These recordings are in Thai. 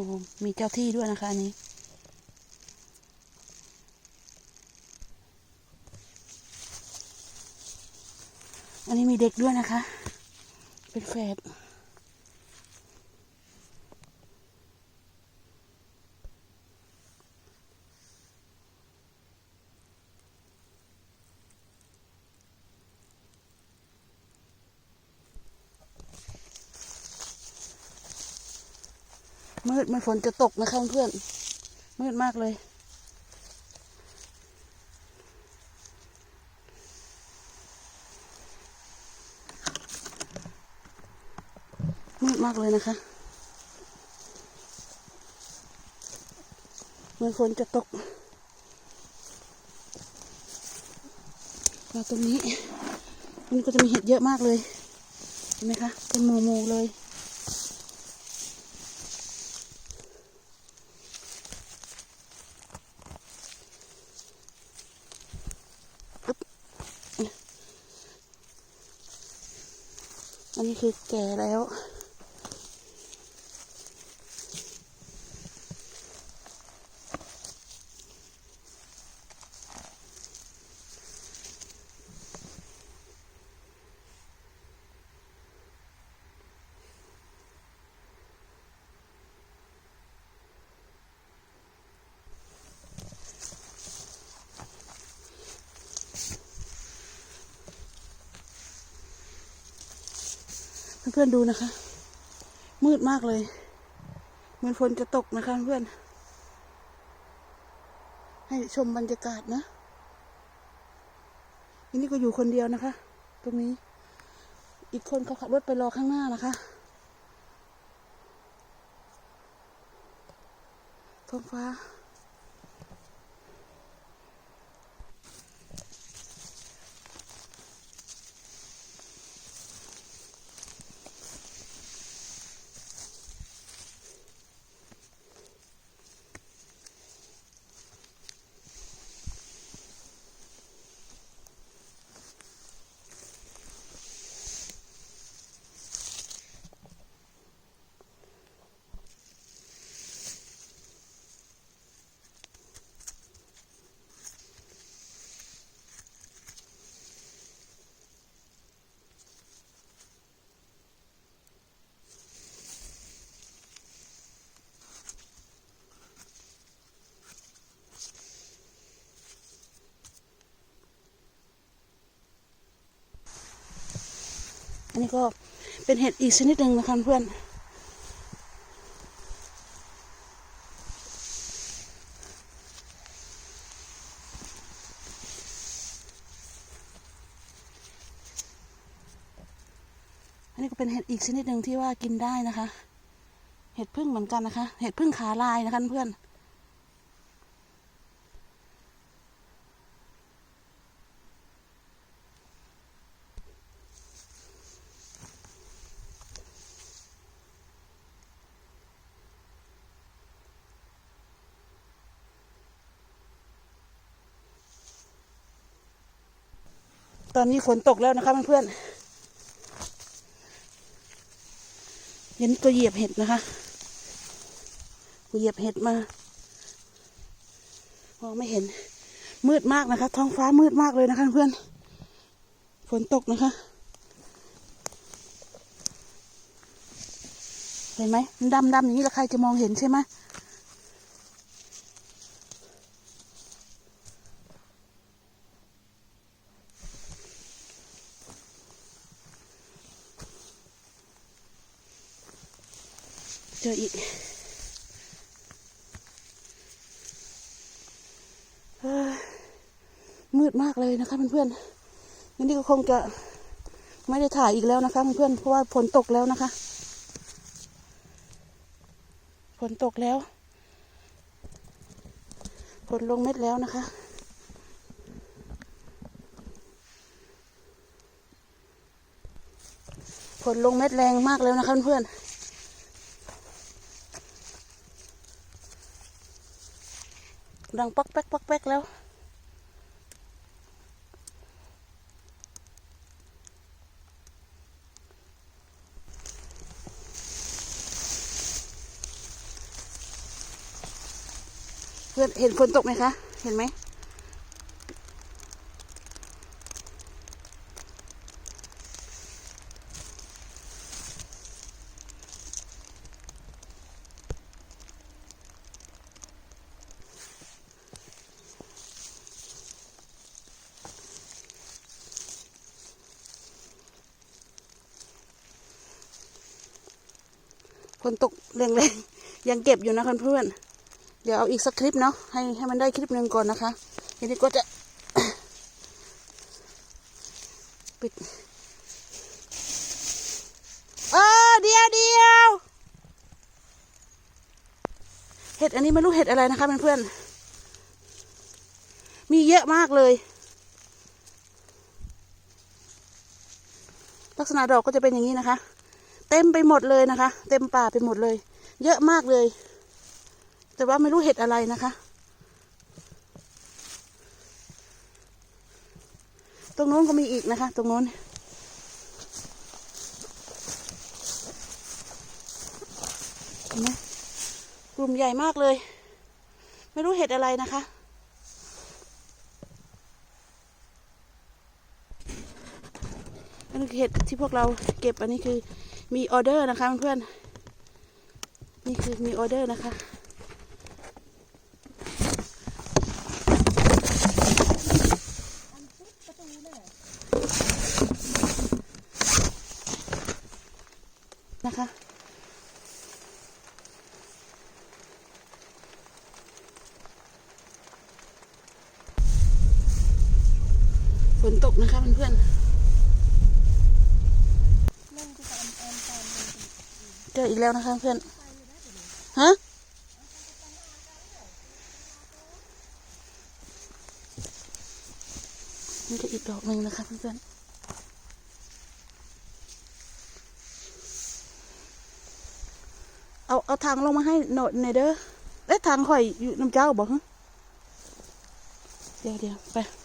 อ้มีเจ้าที่ด้วยนะคะอันนี้ อันนี้มีเด็กด้วยนะคะ เป็นแฝด มืดมันฝนจะตกนะคะเพื่อน มืดมากเลย มืดมากเลยนะคะ เหมือนฝนจะตก มาตรงนี้ตรงนี้ก็จะมีเห็ดเยอะมากเลย เห็นไหมคะ เป็นหมูหมูๆเลย คือแก่แล้ว เพื่อนๆดูนะคะ มืดมากเลย เหมือนฝนจะตกนะคะเพื่อน ให้ชมบรรยากาศนะอันนี้ก็อยู่คนเดียวนะคะ ตรงนี้ อีกคนเขาขับรถไปรอข้างหน้านะคะท้องฟ้า นนี้ก็เป็นเห็ดอีกชนิดหนึ่งนะคะเพื่อนอันนี้ก็เป็นเห็ดอีกชนิดหนึ่งที่ว่ากินได้นะคะ เห็ดพึ่งเหมือนกันนะคะ เห็ดพึ่งขาลายนะคะเพื่อน ตอนนี้ฝนตกแล้วนะคะเพื่อนๆเห็นตัวเหยียบเห็ดนะคะเหยียบเห็ดมามองไม่เห็น มืดมากนะคะ ท้องฟ้ามืดมากเลยนะคะเพื่อนฝนตกนะคะ เห็นไหมมันดำๆอย่างนี้แล้วใครจะมองเห็นใช่ไหม เจออีกมืดมากเลยนะคะเพื่อนๆงั้นนี่ก็คงจะไม่ได้ถ่ายอีกแล้วนะคะเพื่อนๆเพราะว่าฝนตกแล้วนะคะฝนตกแล้วฝนลงเม็ดแล้วนะคะ ฝนลงเม็ดแรงมากแล้วนะคะเพื่อนๆ ดังปักแป๊กปักแป๊กแล้ว เพื่อนเห็นฝนตกไหมคะ เห็นไหม ฝนตกแรงๆยังเก็บอยู่นะคะเพื่อนๆเดี๋ยวเอาอีกสักคลิปเนาะให้ให้มันได้คลิปหนึ่งก่อนนะคะทีนี้ก็จะปิดเออเดียวเดียวเห็ดอันนี้ไม่รู้เห็ดอะไรนะคะเพื่อนๆมีเยอะมากเลย ลักษณะดอกก็จะเป็นอย่างนี้นะคะ เต็มไปหมดเลยนะคะ เต็มป่าไปหมดเลย เยอะมากเลย แต่ว่าไม่รู้เห็ดอะไรนะคะ ตรงโน้นก็มีอีกนะคะ ตรงโน้นเห็นไหมกลุ่มใหญ่มากเลย ไม่รู้เห็ดอะไรนะคะอันนี้คือเห็ดที่พวกเราเก็บอันนี้คือ มีออเดอร์นะคะเพื่อนๆนี่คือมีออเดอร์นะคะนะคะฝนตกนะคะเพื่อนๆ เจออีกแล้วนะคะเพื่อน ฮะนี่ก็อีกดอกหนึ่งนะคะเพื่อนๆเอาเอาทางลงมาให้โนในอยเด้อเอ๊ะทางข่อยอยู่น้ำเจ้าบอกฮะเดี๋ยวเดี๋ยวไป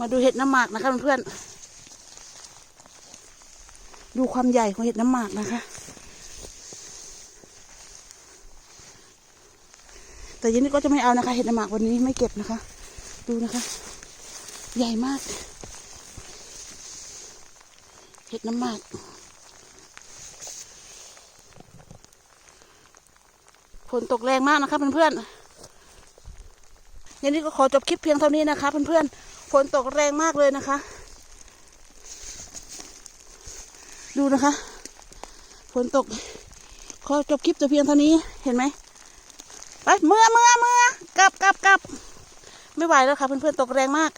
มาดูเห็ดน้ำหมากนะคะเพื่อนๆดูความใหญ่ของเห็ดน้ำหมากนะคะ แต่ยินนี้ก็จะไม่เอานะคะ เห็ดน้ำหมากวันนี้ไม่เก็บนะคะ ดูนะคะ ใหญ่มาก เห็ดน้ำหมากฝนตกแรงมากนะคะเพื่อนๆยันนี้ก็ขอจบคลิปเพียงเท่านี้นะคะเพื่อนๆ ฝนตกแรงมากเลยนะคะ ดูนะคะฝนตก ขอจบคลิปแต่เพียงเท่านี้เห็นไหมไปเมื่อเมื่อเมื่อกลับกลับกลับไม่ไหวแล้วค่ะเพื่อนๆตกแรงมาก